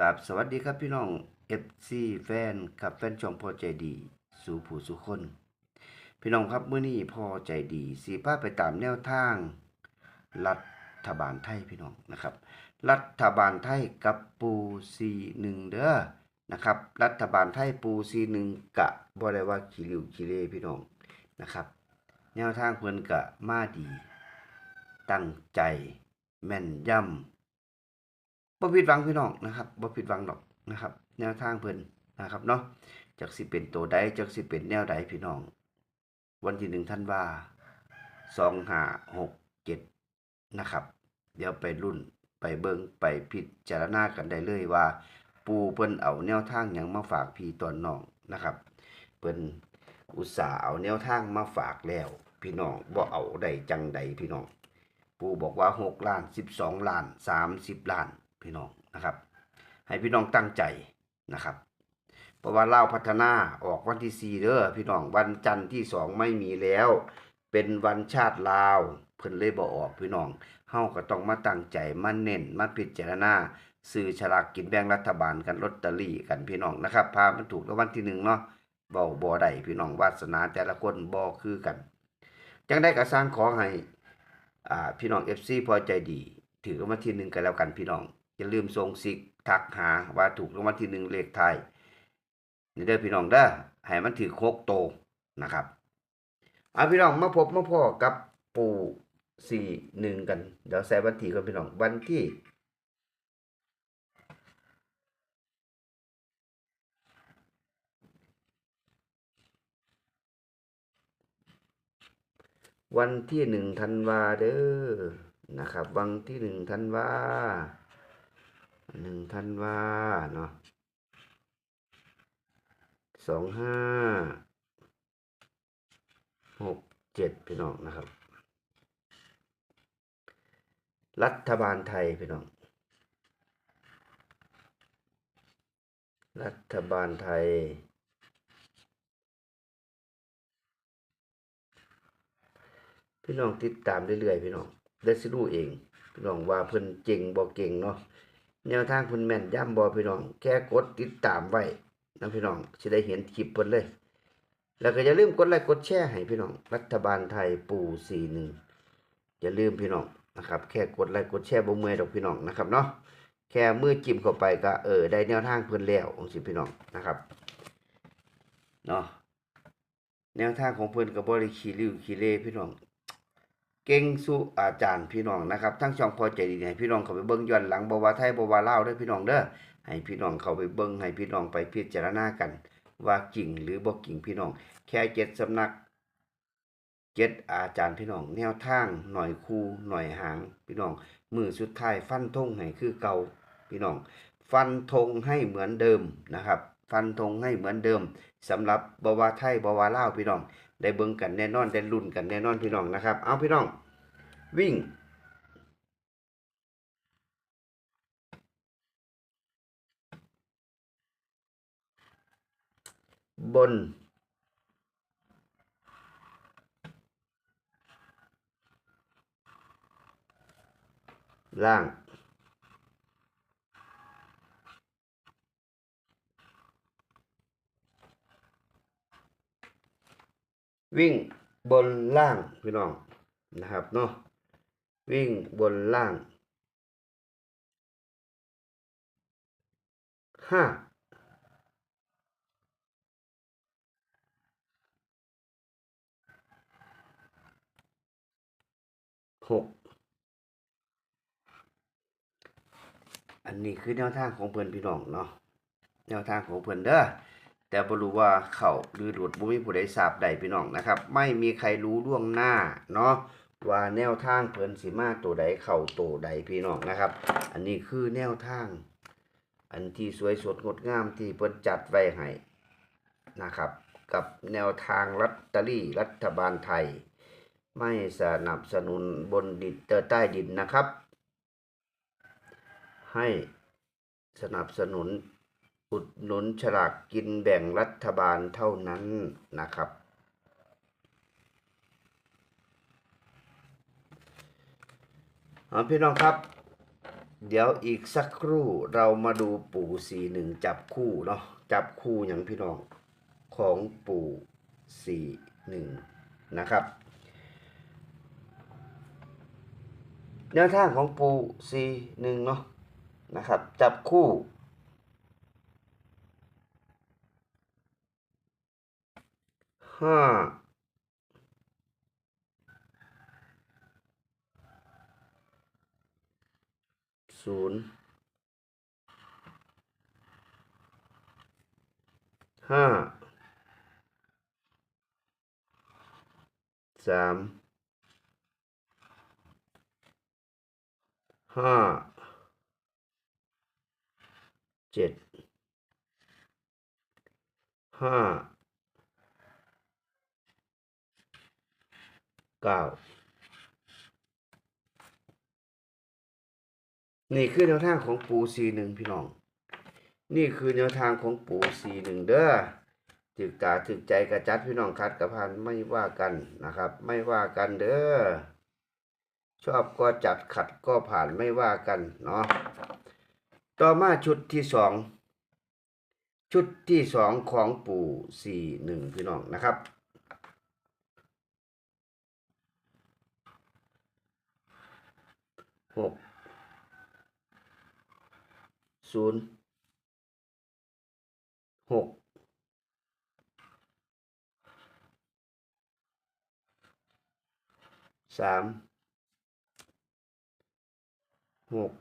กับสวัสดีครับพี่น้อง FC แฟนครับแฟนช่องพอใจดี สู่ผู้สุคน พี่น้องครับเมื้อนี้พอใจดีสีพาไปตามแนวทาง รัฐบาลไทยพี่น้องนะครับ รัฐบาลไทยกับปูซีหนึ่งเด้อนะครับ รัฐบาลไทยปูซีหนึ่งกะบ่ได้ว่าขี้ริ้วขี้เลพี่น้องนะครับ แนวทางเพิ่นกะมาดี ตั้งใจแม่นยำ บ่ผิดหวังพี่น้องนะครับบ่ผิดหวังดอกนะครับ แนวทางเพิ่นนะครับเนาะจักสิเป็นตัวใดจักสิเป็นแนวใดพี่น้อง วันที่หนึ่งธันว่าสองห้าหกเจ็ดนะครับ เดี๋ยวไปรุ่นไปเบิงไปพิจารณากันได้เลยว่า ปูเพิ่นเอาแนวทางหยังมาฝากพี่ตอนน้องนะครับเพิ่นอุตส่าห์เอาแนวทางมาฝากแล้ว พี่น้องบ่เอาได้จังใดพี่น้อง ปูบอกว่า6ล้าน12ล้าน30ล้าน พี่น้องนะครับ ให้พี่น้องตั้งใจนะครับ เพราะว่าเล่าพัฒนาออกวันที่4เด้อพี่น้องวันจันทร์ที่2ไม่มีแล้ว เป็นวันชาติลาวเพิ่นเลยบ่ออกพี่น้องเฮาก็ต้องมาตั้งใจมาเน้นมาพิจารณาซื้อฉลากกินแบ่งรัฐบาลกันลอตเตอรี่กันพี่น้องนะครับพามันถูกรางวัลที่หนึ่งเนาะเบาบ่ได้พี่น้องวาสนาแต่ละคนบ่คือกัน จังได้ก็สร้างขอให้อ่าพี่น้อง FC พอใจดี ถือรางวัลที่หนึ่งกันแล้วกันพี่น้อง อย่าลืมส่งสิกทักหาว่าถูกรางวัลที่หนึ่งเลขไทยนี่เด้อพี่น้องเด้อให้มันถือโคกโตนะครับเอาพี่น้องมาพบมาพ่อกับปู่สี่หนึ่งกัน เดี๋ยวใส่วันที่กันพี่น้องวันที่วันที่หนึ่งธันวาเด้อนะครับ วันที่หนึ่งธันวา หนึ่งธันวาเนาะสองห้าหกเจ็ดพี่น้องนะครับ รัฐบาลไทยพี่น้อง รัฐบาลไทยพี่น้องติดตามเรื่อยๆพี่น้องได้สิรู้เอง พี่น้องว่าเพิ่นเก่งบ่เก่งเนาะ แนวทางเพิ่นแม่นย่ำบ่พี่น้อง แค่กดติดตามไว้นะพี่น้องสิได้เห็นคลิปเพิ่นเลย แล้วก็อย่าลืมกดไลค์กดแชร์ให้พี่น้อง รัฐบาลไทยปู่41อย่าลืมพี่น้องนะครับ แค่กดไลค์กดแชร์บ่เมื่อยดอกพี่น้องนะครับเนาะแค่มือจิ้มเข้าไปก็เออได้แนวทางเพิ่นแล้วจังซี่พี่น้องนะครับเนาะแนวทางของเพิ่นก็บ่ได้ขี้ริ้วขี้เล่พี่น้อง เก่งสู่อาจารย์พี่น้องนะครับทั้งช่องพอใจดีให้พี่น้องเขาไปเบิ่งย้อนหลังบวาไทยบว่าลาด้อพี่น้องเด้อให้พี่น้องเขาไปเบิ่งให้พี่น้องไปพิจารณากัน ว่าจริงหรือบ่จริงพี่น้อง แค่เจ็ดสำนักเจ็ดอาจารย์พี่น้อง แนวทางหน่อยคู่หน่อยหาง พี่น้องมือสุดท้ายฟันธงให้คือเก่าพี่น้อง ฟันธงให้เหมือนเดิมนะครับ ฟันธงให้เหมือนเดิมสำหรับบวาไทยบว่าลาพี่น้อง ได้เบิ่งกันแน่นอนได้ลุ้นกันแน่นอนพี่น้องนะครับ เอาพี่น้อง วิ่ง บน ล่าง วิ่งบนล่างพี่น้องนะครับเนาะวิ่งบนล่างห้าหกอันนี้คือแนวทางของเพื่อนพี่น้องเนาะแนวทางของเพื่อนเด้อ แต่บ่รู้ว่าเขาหรือหลุดบ่มีผู้ใดทราบใดพี่น้องนะครับ ไม่มีใครรู้ล่วงหน้าเนาะว่าแนวทางเพิ่นสิมาตัวใดเข้าตัวใดพี่น้องนะครับ อันนี้คือแนวทาง อันที่สวยสดงดงามที่เพิ่นจัดไว้ให้นะครับ กับแนวทางรัตเตอรี่รัฐบาลไทย ไม่สนับสนุนบนดินเตอร์ใต้ดินนะครับ ให้สนับสนุน อุดหนุนฉลากกินแบ่งรัฐบาลเท่านั้นนะครับ พี่น้องครับ เดี๋ยวอีกสักครู่เรามาดูปู่สีหนึ่งจับคู่เนาะจับคู่อย่างพี่น้องของปู่สีหนึ่งนะครับแนวทางของปู่สีหนึ่งเนาะนะครับ จับคู่ ห้าศูนย์ห้าสามห้าเจ็ดห้า เก้านี่คือแนวทางของปูซีหนึ่งพี่น้อง นี่คือแนวทางของปูซีหนึ่งเด้อถึกตาถึกใจกระจัดพี่น้องคัดกระพันไม่ว่ากันนะครับ ไม่ว่ากันเด้อชอบก็จัดขัดก็ผ่านไม่ว่ากันเนาะต่อมาชุดที่สองชุดที่สองของปู่สี่หนึ่งพี่น้องนะครับ หกศูนย์หกสามหก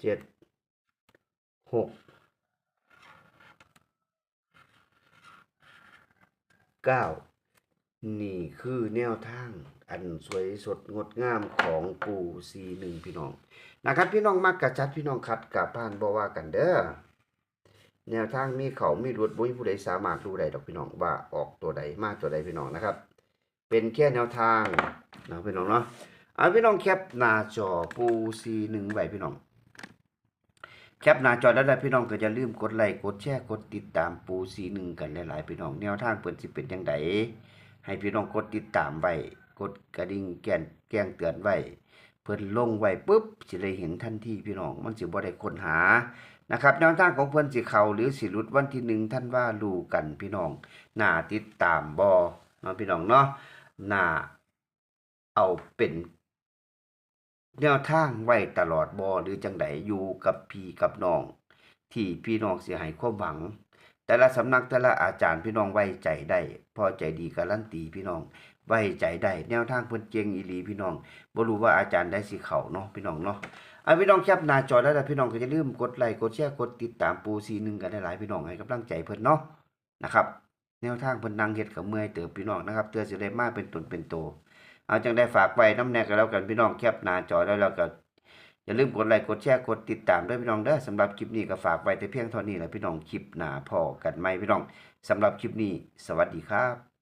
เจ็ดหกเก้า นี่คือแนวทางอันสวยสดงดงามของปูซีหนึ่งพี่น้องนะครับพี่น้องมักกระจัดพี่น้องขัดกับผ่านบว่ากันเด้อแนวทางมีเขามีรวดบุ้ยผู้ใดสามารถรู้ได้ดอกพี่น้องว่าออกตัวใดมาตัวใดพี่น้องนะครับ เป็นแค่แนวทางนะพี่น้องเนาะเอาพี่น้องแคปหน้าจอปูซีหนึ่งไว้พี่น้องแคปหน้าจอแล้วได้พี่น้องก็อย่าลืมกดไลค์กดแชร์กดติดตามปูซีหนึ่งกันหลายๆพี่น้องแนวทางเปิดสิเป็นยังไง ให้พี่น้องกดติดตามไว้ กดกระดิ่งแกนแกงเตือนไว้ เพิ่นลงไว้ปุ๊บสิได้เห็นทันทีพี่น้อง มันสิบ่ได้ค้นหานะครับแนวทางของเพิ่นสิเขาหรือสิหลุดวันที่หนึ่งท่านว่ารู้กันพี่น้องหน่าติดตามบ่เนาะพี่น้องเนาะหน่าเอาเป็นแนวทางไว้ตลอดบ่หรือจังไดอยู่กับพี่กับน้อง ที่พี่น้องเสิให้ความหวัง แต่ละสำนักแต่ละอาจารย์พี่น้องไว้ใจได้พอใจดีการันตีพี่น้อง ไว้ใจได้แนวทางเพิ่นเก่งอีหลีพี่น้องบ่รู้ว่าอาจารย์ได้สิเขาเนาะพี่น้องเนาะเอาพี่น้องแคปหน้าจอได้แล้วพี่น้องก็อย่าลืมกดไลค์กดแชร์กดติดตามปูซีหนึ่งกันหลายๆพี่น้องให้กำลังใจเพิ่นเนาะนะครับแนวทางเพิ่นนั่งเฮ็ดกับเมื่อยเติบพี่น้องนะครับเตือสิได้มาเป็นตนเป็นโตเอาจังได้ฝากไว้น้ำแนกกันแล้วกันพี่น้องแคปหน้าจอได้แล้วก็ อย่าลืมกดไลค์กดแชร์กดติดตามด้วยพี่น้องเด้อสำหรับคลิปนี้ก็ฝากไว้แต่เพียงเท่านี้แหละพี่น้องคลิปหน้าพอกันไหมพี่น้องสำหรับคลิปนี้ สวัสดีครับ